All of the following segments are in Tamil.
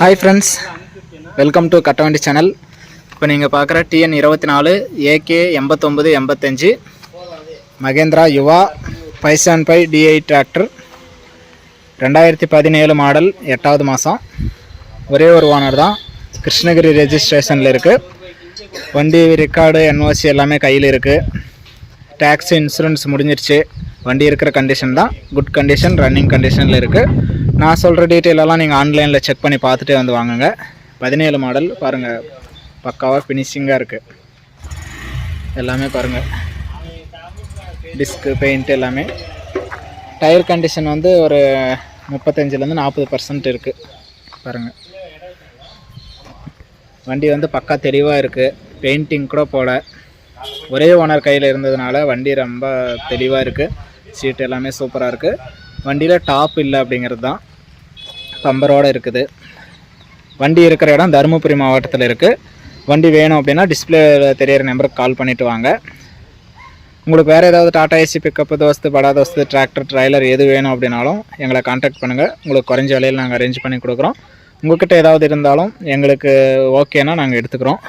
Hi friends welcome to Kattavandi channel இப்போ நீங்கள் பார்க்குற டிஎன் இருபத்தி நாலு ஏகே எண்பத்தொம்பது எண்பத்தஞ்சு Mahindra Yuva five seven five DI tractor ரெண்டாயிரத்தி பதினேழு மாடல் எட்டாவது மாதம் ஒரே ஒரு ஓனர் தான் கிருஷ்ணகிரி ரெஜிஸ்ட்ரேஷனில் இருக்குது வண்டி ரெக்கார்டு என்ஓசி எல்லாமே கையில் இருக்குது டேக்ஸி இன்சூரன்ஸ் முடிஞ்சிருச்சு. வண்டி இருக்கிற கண்டிஷன் தான். குட் கண்டிஷன் ரன்னிங் கண்டிஷனில் இருக்குது நான் சொல்கிற டீட்டெயில் எல்லாம் நீங்கள் ஆன்லைனில் செக் பண்ணி பார்த்துட்டே வந்து வாங்குங்க. பதினேழு மாடல் பாருங்கள் பக்காவாக ஃபினிஷிங்காக இருக்குது எல்லாமே பாருங்கள் டிஸ்க்கு பெயிண்ட் எல்லாமே. டயர் கண்டிஷன் வந்து ஒரு முப்பத்தஞ்சிலேருந்து நாற்பது பர்சன்ட் இருக்குது பாருங்கள் வண்டி வந்து பக்கா தெளிவாக இருக்குது பெயிண்டிங் கூட போட ஒரே ஓனர் கையில் இருந்ததுனால வண்டி ரொம்ப தெளிவாக இருக்குது சீட் எல்லாமே சூப்பராக இருக்குது வண்டியில் டாப் இல்லை அப்படிங்கிறது தான் பம்பரோடு இருக்குது. வண்டி இருக்கிற இடம் தருமபுரி மாவட்டத்தில் இருக்குது வண்டி வேணும் அப்படின்னா டிஸ்பிளே தெரியிற நம்பருக்கு கால் பண்ணிவிட்டு வாங்க. உங்களுக்கு வேறு ஏதாவது டாடா ஏசி பிக்கப்பு தோஸ்து படா தோஸ்து டிராக்டர் ட்ரைலர் எது வேணும் அப்படின்னாலும் எங்களை காண்டாக்ட் பண்ணுங்கள் உங்களுக்கு குறைஞ்ச விலையில் நாங்கள் அரேஞ்ச் பண்ணி கொடுக்குறோம். உங்கள்கிட்ட ஏதாவது இருந்தாலும் எங்களுக்கு ஓகேனா நாங்கள் எடுத்துக்கிறோம்.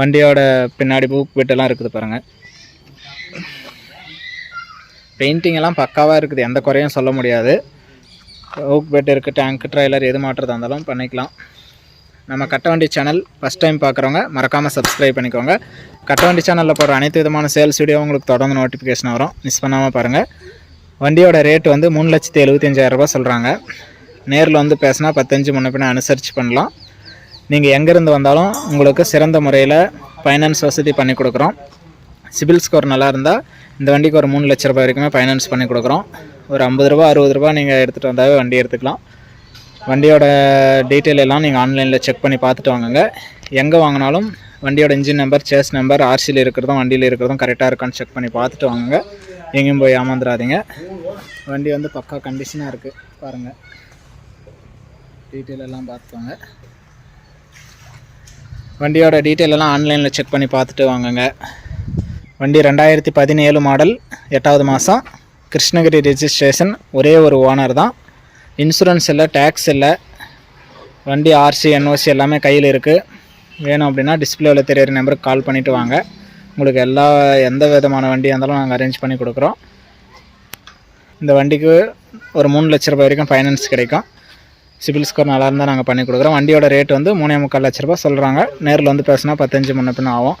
வண்டியோட பின்னாடி புக் வீட்டெல்லாம் இருக்குது பாருங்கள் பெயிண்டிங் எல்லாம் பக்காவாக இருக்குது எந்த குறையும் சொல்ல முடியாது. ஓக் பெட் இருக்குது டேங்க் ட்ரைலர் எது மாட்டுறதா இருந்தாலும் பண்ணிக்கலாம். நம்ம கட்டவண்டி சேனல் ஃபஸ்ட் டைம் பார்க்குறவங்க மறக்காமல் சப்ஸ்கிரைப் பண்ணிக்கோங்க. கட்டவண்டி சேனலில் போடுற அனைத்து விதமான சேல்ஸ் வீடியோ உங்களுக்கு தொடர்ந்து நோட்டிஃபிகேஷன் வரும். மிஸ் பண்ணாமல் பாருங்கள் வண்டியோட ரேட் வந்து மூணு லட்சத்தி எழுபத்தஞ்சாயிரரூபா சொல்கிறாங்க நேரில் வந்து பேசினா பத்தஞ்சு முன்ன பின்ன அனுசரித்து பண்ணலாம். நீங்கள் எங்கேருந்து வந்தாலும் உங்களுக்கு சிறந்த முறையில் ஃபைனான்ஸ் வசதி பண்ணி கொடுக்குறோம். சிபில் ஸ்கோர் நல்லா இருந்தால் இந்த வண்டிக்கு ஒரு மூணு லட்ச ரூபாய் வரைக்குமே ஃபைனான்ஸ் பண்ணி கொடுக்குறோம். ஒரு ஐம்பது ரூபா அறுபது ரூபா நீங்கள் எடுத்துகிட்டு வந்தாவே வண்டி எடுத்துக்கலாம். வண்டியோட டீட்டெயில் எல்லாம் நீங்கள் ஆன்லைனில் செக் பண்ணி பார்த்துட்டு வாங்குங்க. எங்கே வாங்கினாலும் வண்டியோட இன்ஜின் நம்பர் சேஸ் நம்பர் ஆர்சியில் இருக்கிறதும் வண்டியில் இருக்கிறதும் கரெக்டாக இருக்கான்னு செக் பண்ணி பார்த்துட்டு வாங்குங்க. எங்கேயும் போய் ஏமாந்துடாதீங்க. வண்டி வந்து பக்கா கண்டிஷனாக இருக்குது பாருங்கள் டீட்டெயில் எல்லாம் பார்த்துவாங்க வண்டியோட டீட்டெயில் எல்லாம் ஆன்லைனில் செக் பண்ணி பார்த்துட்டு வாங்குங்க. வண்டி ரெண்டாயிரத்தி பதினேழு மாடல் எட்டாவது மாதம் கிருஷ்ணகிரி ரிஜிஸ்ட்ரேஷன் ஒரே ஒரு ஓனர் தான். இன்சூரன்ஸ் இல்லை டேக்ஸ் இல்லை. வண்டி ஆர்சி என்ஓசி எல்லாமே கையில் இருக்குது வேணும் அப்படின்னா டிஸ்பிளேவில் தெரியிற நம்பருக்கு கால் பண்ணிவிட்டு வாங்க. உங்களுக்கு எல்லா எந்த விதமான வண்டியாக இருந்தாலும் நாங்கள் அரேஞ்ச் பண்ணி கொடுக்குறோம். இந்த வண்டிக்கு ஒரு மூணு லட்ச ரூபாய் வரைக்கும் ஃபைனான்ஸ் கிடைக்கும். சிபில் ஸ்கோர் நல்லா இருந்தால் நாங்கள் பண்ணி கொடுக்குறோம். வண்டியோட ரேட் வந்து மூணே முக்கால் லட்ச ரூபா சொல்கிறாங்க நேரில் வந்து பேசினா பத்தஞ்சு முன்ன பின்ன ஆகும்.